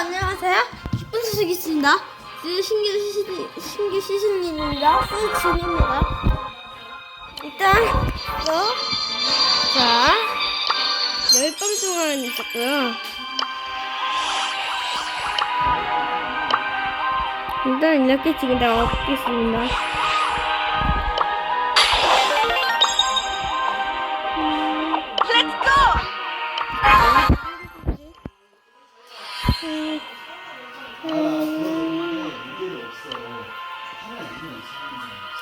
안녕하세요. 기쁜 소식이 있습니다. 네, 신규 시즌, 신규 시즌입니다. 시즌입니다. 일단, 이거, 자, 열밤 동안 있었고요. 일단 이렇게 지금 내가 얻겠습니다.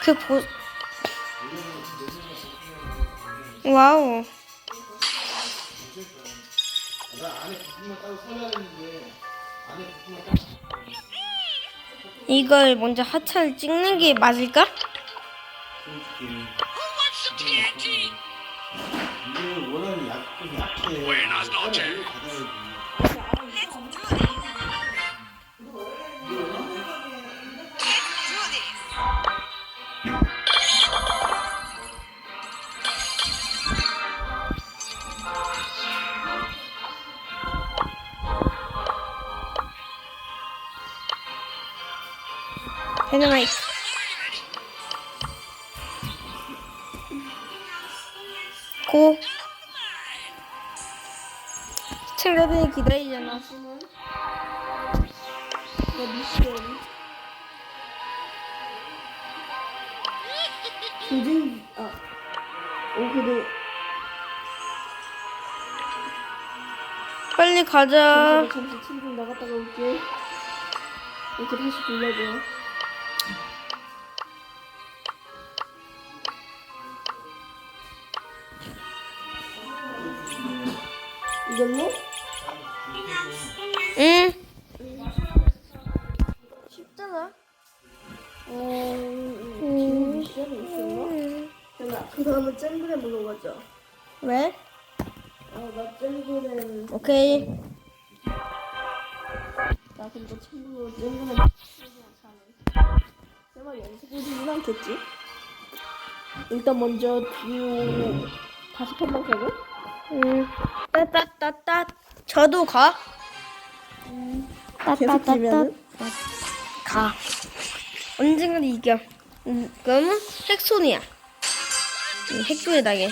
그 보... 와우. 이걸 먼저 하차를 찍는 게 맞을까? 이게 원하는 약, 좀 약해. 다이너마이트. 고. 시청자들이 기다리잖아. 내 미션. 조진 아, 오 그래 빨리 가자. 잠시 친구 나갔다가 올게. 이렇게 다시 불러줘. 이걸로? 응. 쉽잖아. 어, 지금 미션이 있었나? 그나 그 다음에 잼그램으로 가자. 왜? 어, 나 잼그램 오케이. 나 근데 친구로 잼그램 사네. 설마 연습해주진 않겠지? 일단 먼저 듀오 다시 판만 가고. 응. 따따따따. 저도 가. 계속 지면은 가. 언젠간 이겨. 음, 그러면 핵손이야. 음, 핵손이 나게.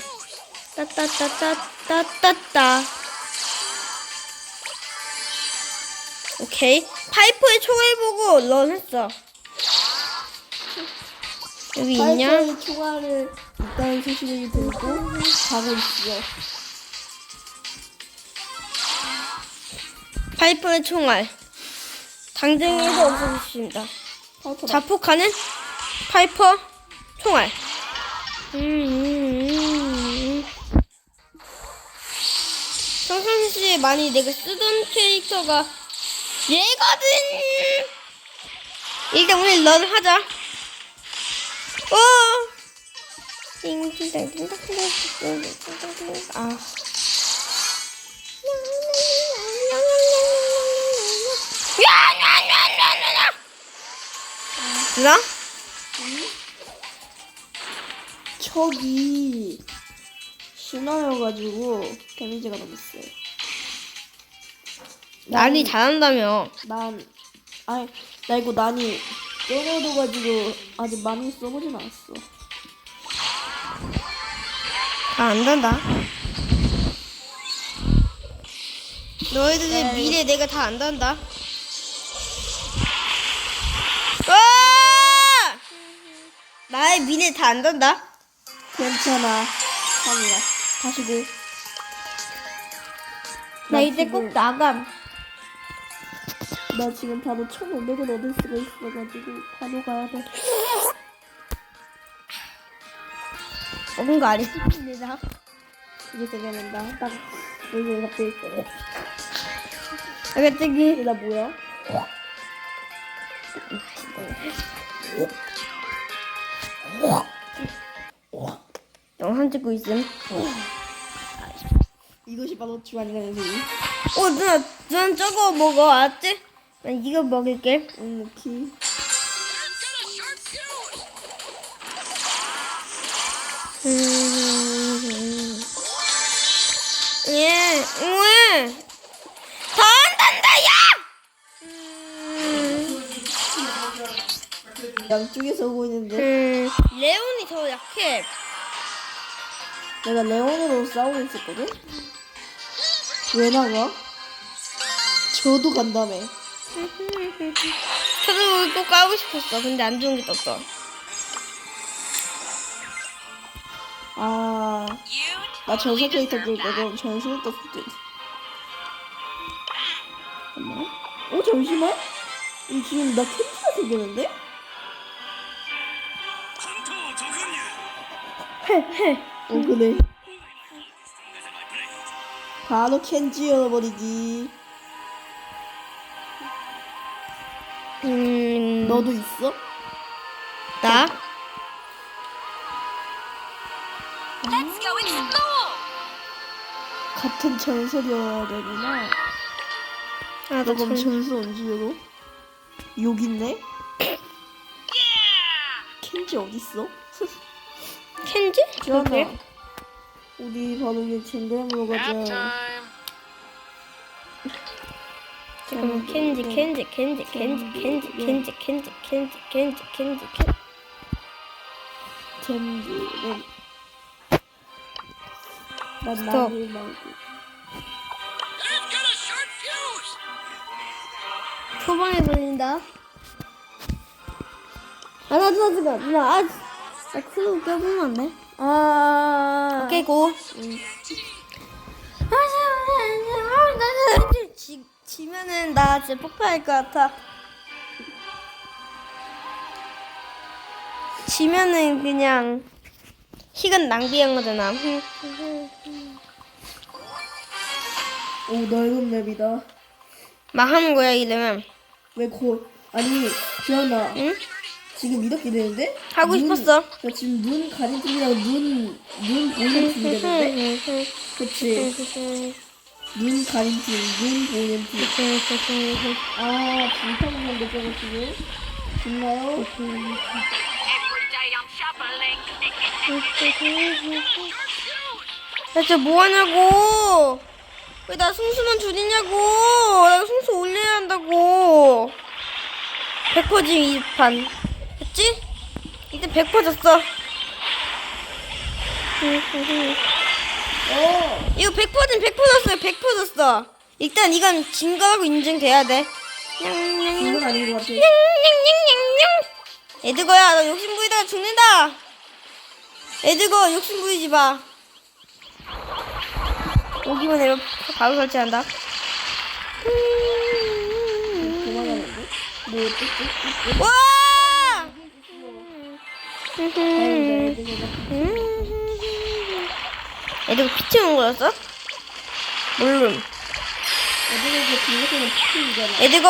따따따따따따따. 오케이. 파이프의 총알 보고 런 했어. 여기 있냐? 파이터의 총알을 일단 소식을 들고 가고 있어. 파이프의 총알. 당장에도 없어졌습니다. 자폭하는 파이퍼 총알. 음. 평상시에 많이 내가 쓰던 캐릭터가 얘거든. 일단 우리 런 하자. 어. 아. 야야야야야야. 누나? 척이 신화여가지고 데미지가 너무 세. 난이 잘한다며. 난 아니 나 이거 난이 껴넣어가지고 아직 많이 써보진 않았어. 다안 된다. 너희들의 미래 내가 다 안단다. 나의 미래 다 안 단다. 괜찮아. 아니야. 다시 고. 나 이제 꼭 나감. 나 지금 바로 1,500원 얻을 수가 있어가지고 바로 가야 돼. 먹은 거 아니겠습니다. 이게 생각난다. 딱 여기 갑자기 있어. 갑자기 나 뭐야? 영상 찍고 있음. 이것이 바로 주한이라는 소리. 어 누나, 누나 저거 먹어, 알았지? 난 이거 먹을게. 응, 오케이. 음. 양쪽에서 오고 있는데 음, 레온이 더 약해. 내가 레온으로 싸우고 있었거든? 왜 나가? 저도 간다며 저도 또 까고 싶었어. 근데 안 좋은 게 떴어. 아... 나 전설 캐릭터 볼 거든 전설 떴을 때 잠깐만 어 잠시만? 이 지금 나 캔디가 생겼는데? 어 그래 바로 캔지 열어버리기 음, 너도 있어? 나? 같은 전설이어야 되구나 아, 너나 그럼 전... 전설 언제 열어? 여기 있네? 캔지 어딨어? 캔지? 지원아? 우리 바로 이제 젠데하러 가자 잠깐만 캔지 캔지 캔지 캔지 캔지 캔지 캔지 캔지 캔지 캔지 캔지. 젠지. 난 스톱. 나를 말고! 초반에 걸린다. 아나 누나 누나 누나 아 나 크루 껴보면 안 돼? 아 깨고. 지, 지면은 나 진짜 폭발할 것 같아. 지면은 그냥 시간 낭비한 거잖아. 오 넓은 맵이다. 막 하는 거야 이러면? 왜 고... 아니 지원아. 응? 지금 이렇게 되는데? 하고 눈- 싶었어. 나 지금 눈 가린 팀이랑 눈, 눈 보는 팀이 되는데? 그치 눈 가린 팀, 눈 보는 팀아 불타는 건데 저거 지금? 좋나요? Shoveling. 나 진짜 뭐 하냐고 왜 나 승수만 줄이냐고 나 승수 올려야 한다고 100% 지금 이판 됐지? 이제 100% 졌어 어! 이거 100%는 100% 졌어요 100% 졌어 일단 이건 진 거라고 인정돼야 돼 냥냥냥 이건 아닌 것 같아 냥냥냥냥냥 에드거야 너 욕심 부리다가 죽는다 에드거 욕심 부리지 마 오기만 해면 바로 설치한다? 뭐? 와 음. 애들 피치는 거였어? 물론. 애드고?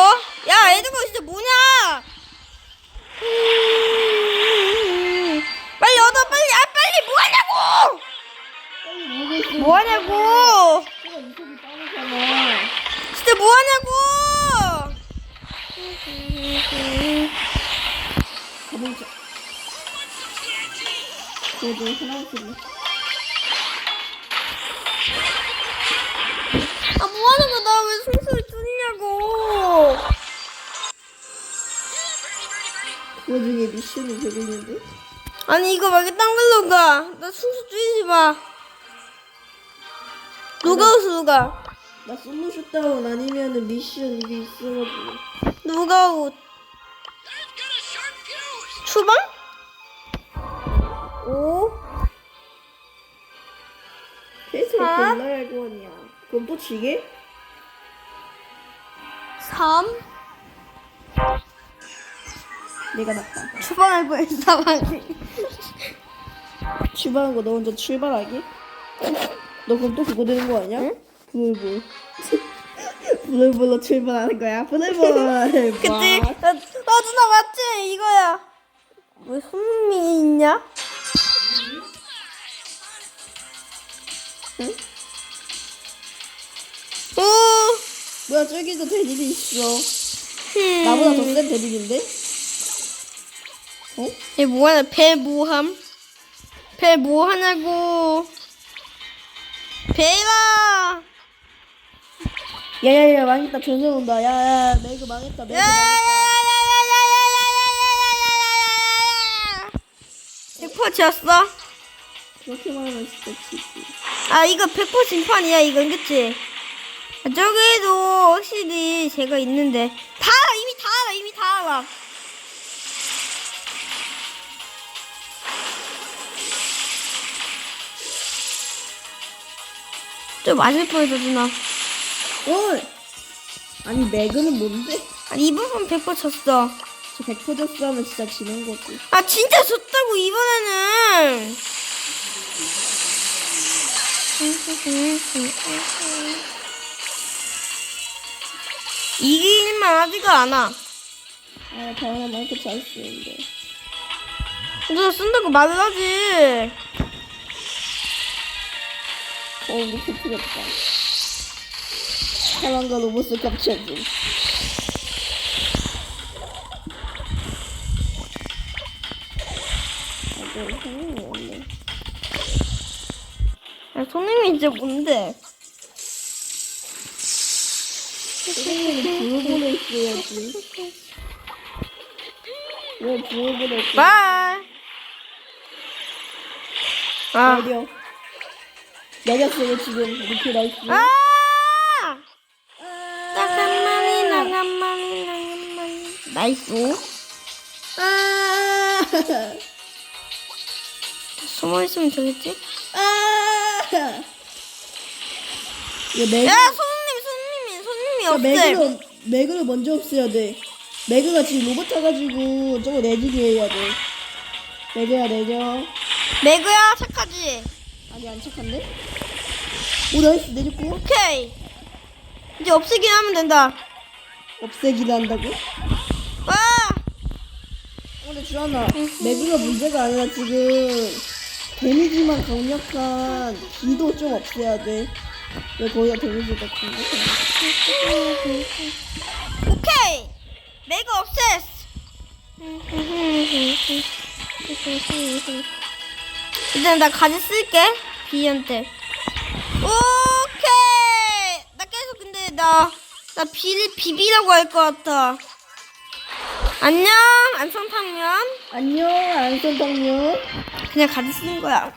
야, 애드고 진짜 뭐냐? 빨리 얻어, 빨리! 아, 빨리! 뭐 하냐고! 뭐 하냐고! 진짜 뭐 하냐고! 그래도 하나씩 아 뭐하는 거야? 나 왜 숨소리 줄이냐고. 그 중에 미션이 되고 있는데? 아니 이거 말고 딴 걸로 가 나 숨소 줄이지 마. 누가 웃어 누가? 나 솔로 슛다운 아니면은 미션 이게 있어가지고. 누가 웃! 추방? 오 페이스를 사? 골라야 할거 아니야 그럼 또 지게? 3 내가 낫다 추방할 뻔했어 상황이 출발한 거 너 혼자 출발하기? 너 그럼 또 그거 되는 거 아니야? 부들불 부들불로 출발하는 거야 부들불 그치? 나, 아 누나 맞지? 이거야 왜 손흥민이 있냐? 응? 오 뭐야 저기도 대리이 있어 흠. 나보다 더 센 대리인데? 어? 얘 뭐하냐 배 뭐함? 배 뭐하냐고 배라 야야야 망했다 전선 온다 야야 나 이거 망했다 나 이거 망했다 100% 지었어? 그렇게 말하면 진짜 치지. 아 이거 100% 진판이야 이건 그치? 아, 저기도 확실히 제가 있는데 다 알아 이미 다 알아 이미 다 알아 좀 맞을 뻔했어 누나 어! 아니, 매그는 뭔데? 아니 이 부분 100% 쳤어 저100% 졌으면 진짜 지는 거지. 아 진짜 졌다고 이번에는 이길만 하지가 않아 아, 다현아 마이크 잘 쓰는데. 너 쓴다고 말을 하지 어, 우리 터뜨렸다. 사람과 로봇을 깝쳐지. 아, 너 손님이 이제 뭔데 선생님이 부어보내 있어야지. 왜 부어보내 있어? 바이 아 내려. 내렸어요, 지금. 이렇게 나이스. 아! 나간만이 나간만이 나간만이 나이스 아! 숨어 있으면 되겠지? 매그, 야 손님 손님이 손님이 야, 없애 매그를, 매그를 먼저 없애야 돼. 매그가 지금 로봇 타가지고 저거 내주게 해야 돼. 내려야 내려. 매그야 착하지? 아니, 안 착한데? 오, 나이스, 내렸고. 오케이 이제 없애긴 하면 된다 없애기를 한다고? 와! 근데 주한아, 매그가 문제가 아니라 지금 데미지만 강력한 기도 좀 없애야 돼. 왜 거기가 데미지가 강력한 오케이! 매그 없앴어 일단 나 가지 쓸게 비한테. 오케이! 나 계속 근데 나 나 비 비비라고 할 것 같아 안녕 안성탕면 안녕, 안선탕면. 그냥 가지 쓰는 거야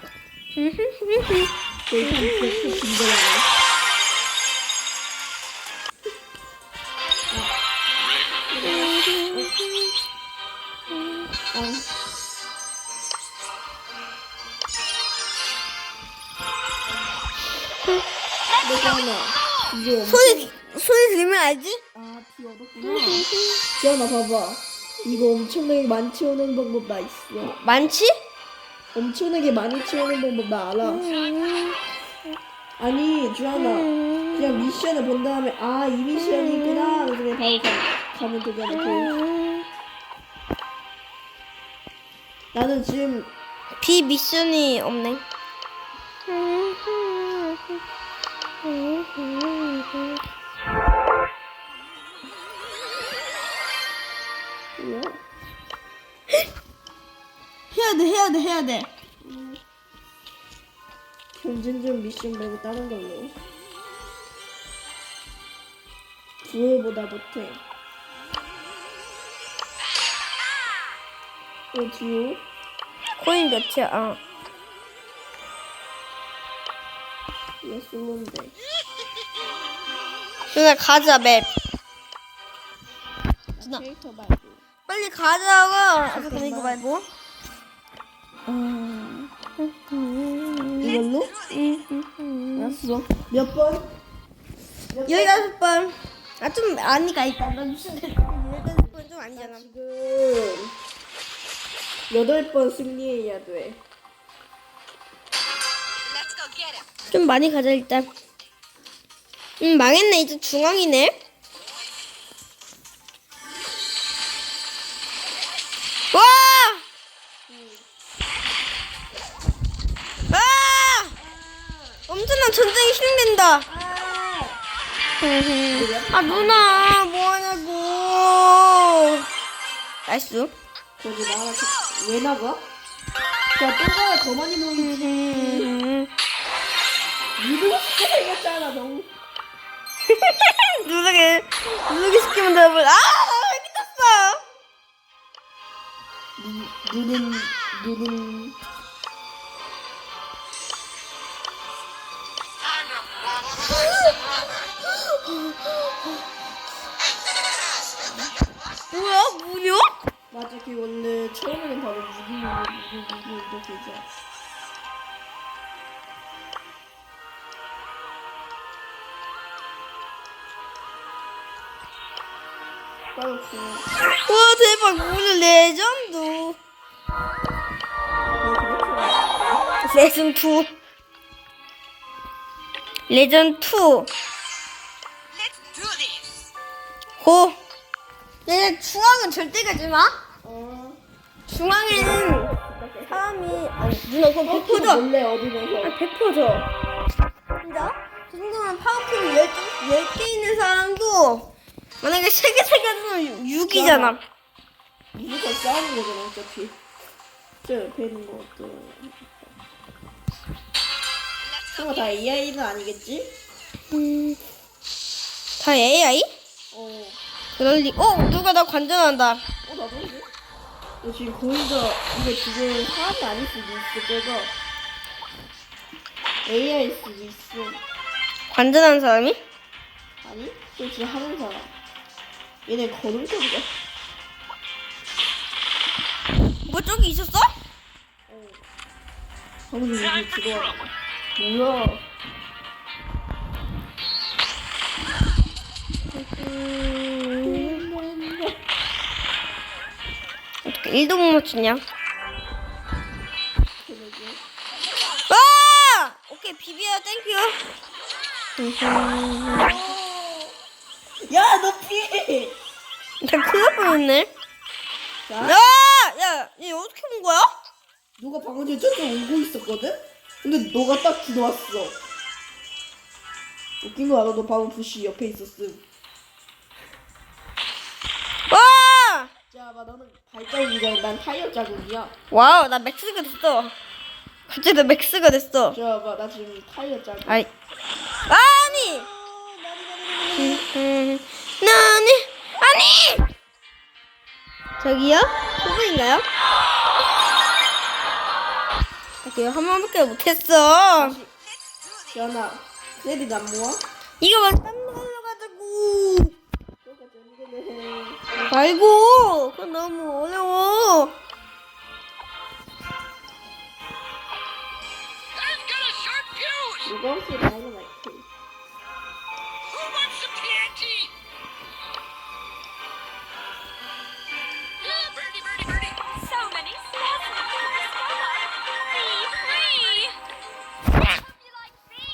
하나. 이거 소리 소리 들으면 알지? 아, 비 얻었구나. 지연아, 봐봐. 이거 엄청나게 많이 채우는 방법 나 있어. 많지? 엄청나게 많이 채우는 방법 나 알아. 아니, 주한아. 그냥 미션을 본 다음에, 아, 이 미션이 있구나. 그래서 그냥 바로 가, 가면 되잖아. 그. 나는 지금, 비 미션이 없네. 돼, 해야 돼. 경쟁전 미션 말고 다른 걸로. 두어보다 못해. 어, 듀오? 코인 몇이야? 아. 얘 솔로인데. 누나 가자 맵. 나 캐릭터 말고. 빨리 가자고. 아, 잠깐 이거 말고. 아, 이걸로? 알았어. 몇 번? 열다섯 번. 아 좀 아니가 있다. 나 무슨 열다섯 번좀 아니잖아. 지금 여덟 번 승리해야 돼. 좀 많이 가자 일단. 음 망했네 이제 중앙이네. 전쟁이 실행된다. 아 누나 뭐하냐고. 나이스. 저기 나가 왜 나가? 야, 똥가가 더 많이 넣는 유도 생겼잖아, 너무. 누르게 누르게 시키면 되는 아! 나왜 미쳤어? 눈은 눈은 뭐야 무려? 맞아 그 원래 처음에는 바로 누구 누구 이렇게 죠 까놓고 와 대박 오늘 레전드 레전 2 레전 2 Let's do this. 고. 얘 중앙은 절대 가지 마. 어 중앙에는 사람이 아니 누나 그건 퍼프 100%죠. 몰래 얻으면서 아 100%죠. 진짜? 그 정도면 파워풀 10개, 10개 있는 사람도 만약에 3개 3개 하면 6이잖아. 무조건 싸우는 거잖아 어차피 저 옆에 있는 거 어떤 설마 다 AI는 아니겠지? 음, 다 AI? 어, 그럴 리. 어 누가 나 관전한다. 어 나도 이제 너 지금 거의가 이게 지금 사람이 아닐 수도 있어 제가 AI일 수도 있어 관전하는 사람이? 아니? 저 지금 하는 사람 얘네 거름적이야 뭐 저기 있었어? 어. 방금 여기 들어와 뭐야 어떻게 1도 못? 그러게 아! 오케이 비비야 땡큐. 야 너 피해 나 큰일 날 뻔했네. 자 야! 야! 얘 어떻게 본 거야? 누가 방금 전에 저쪽 오고 있었거든? 근데 너가 딱 들어왔어. 웃긴 거 알아? 너 방금 부시 옆에 있었음. 봐, 너는 발자국이야. 난 타이어 자국이야. 와우, 나 맥스가 됐어. 갑자기 나 맥스가 됐어. 자, 봐, 나 지금 타이어 자국. 아이. 아니! 나니! 아니! 저기요? 소금인가요? 저기요, 한 번밖에 못했어. 연아, 셀이 난 모아? 이거 막땀 흘려가지고. 말고! 그건 너무 어려워. Bees?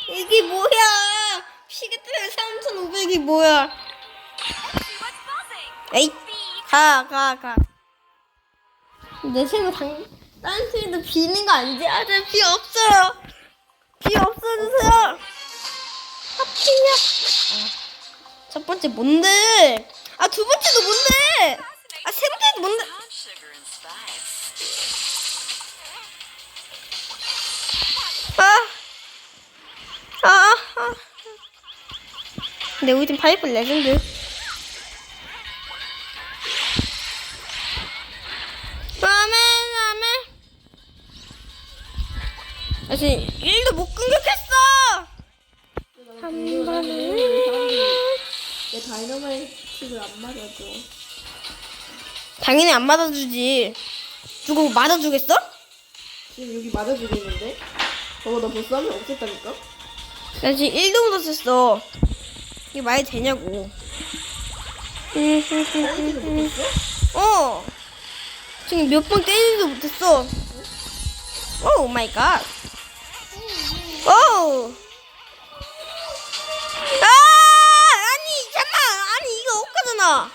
이게 뭐야? 피게트의 3,500이 뭐야? 가, 가, 가. 내 친구 당, 다른 팀도 비는 거 아니지? 아, 저비 없어요. 비 없어주세요. 하필이야. 아, 첫 번째 뭔데? 아, 두 번째도 뭔데? 아, 세 번째도 뭔데? 아, 아, 아. 근데 우리 팀 파이프 레전드. 아직 1도 못 공격했어! 한 번은. 내 다이너마이트를 안 맞아줘. 당연히 안 맞아주지. 누구 맞아주겠어? 지금 여기 맞아주고 있는데? 저거 나 벌써 하면 없앴다니까? 나 지금 1도 못 썼어. 이게 말이 되냐고. 어. 지금 몇번 때리지도 못했어. 오 마이 갓. 오. 아! 아니, 잠깐. 아니, 이거 억까잖아.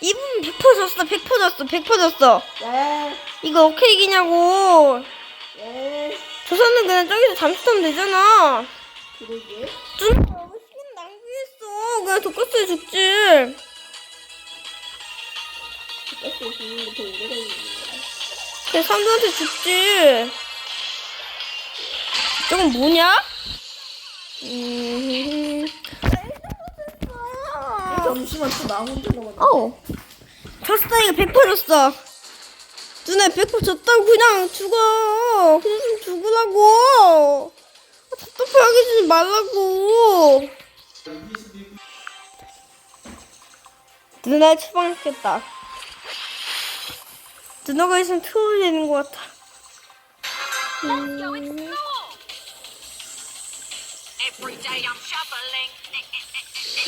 이분 100% 졌어. 100% 졌어. 100% 졌어. 야, 이거 어떻게 이기냐고. 야, 조선은 그냥 저기서 잠수 타면 되잖아. 그러게. 좀 시간 낭비했어. 그냥 독가스에 죽지. 가스 주는 거더 오래 걸리는 그냥 사람들한테 죽지. 저건 뭐냐? 음. 잠시만 또 나 혼자 먹어. 어우. 졌어 이거 100% 졌어. 누나 100% 졌다고 그냥 죽어. 그냥 좀 죽으라고. 아, 답답하게 주지 말라고. 누나 추방했겠다. 누나가 있으면 트롤 되는 것 같아. 음.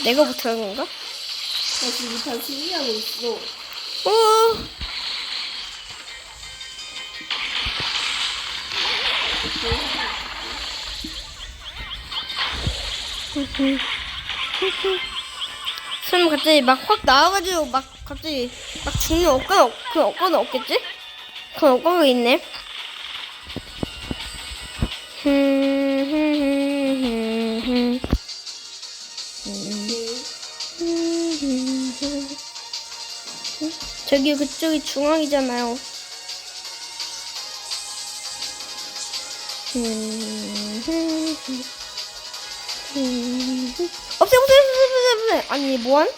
내가 못하는 건가? 나 지금 다 준비하고 있어. 오! 그럼 갑자기 막 확 나와가지고 막 갑자기 막 죽는 어깨 그 어깨는 없겠지? 그 어깨가 있네. 저기 그쪽이 중앙이잖아요. 없애 없애 없애 없애 아니 뭐한?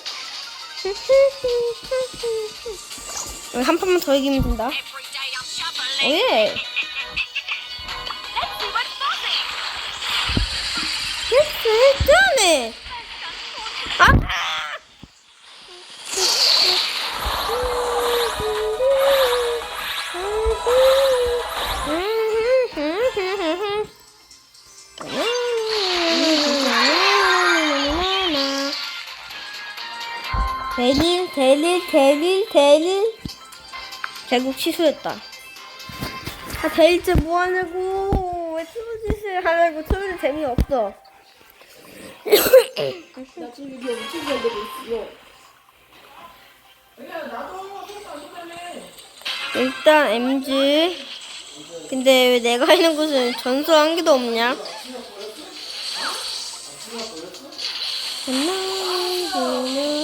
한 판만 더 이기면 된다. 오예. 됐어, 대릴 대릴 대릴 대릴. 결국 취소했다. 아 대릴째 뭐하냐고. 왜 투부짓을 하냐고. 틀어주 재미없어. 나 지금 여기 엄청 잘 되고 있어? 일단 MG 근데 왜 내가 있는 곳은 전소 한 개도 없냐? 안녕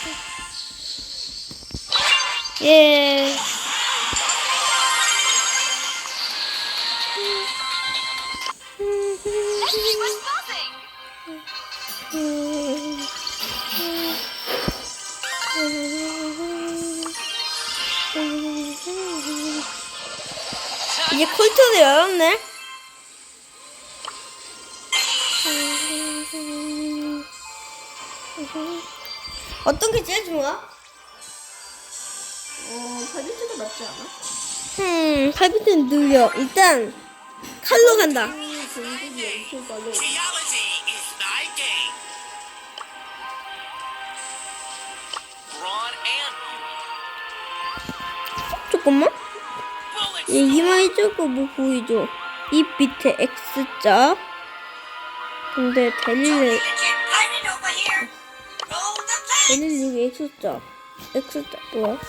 예. 이제 콜트도 열었네. 어떤 게 제일 좋아? 어, 발비트가 낫지 않아? 음, 발비트는 느려. 일단 칼로 간다. 조금만. 어, 얘 이마에 저거 뭐 보이죠? 이 밑에 X자. 근데 데릴레 데릴레 X자. X자 뭐야?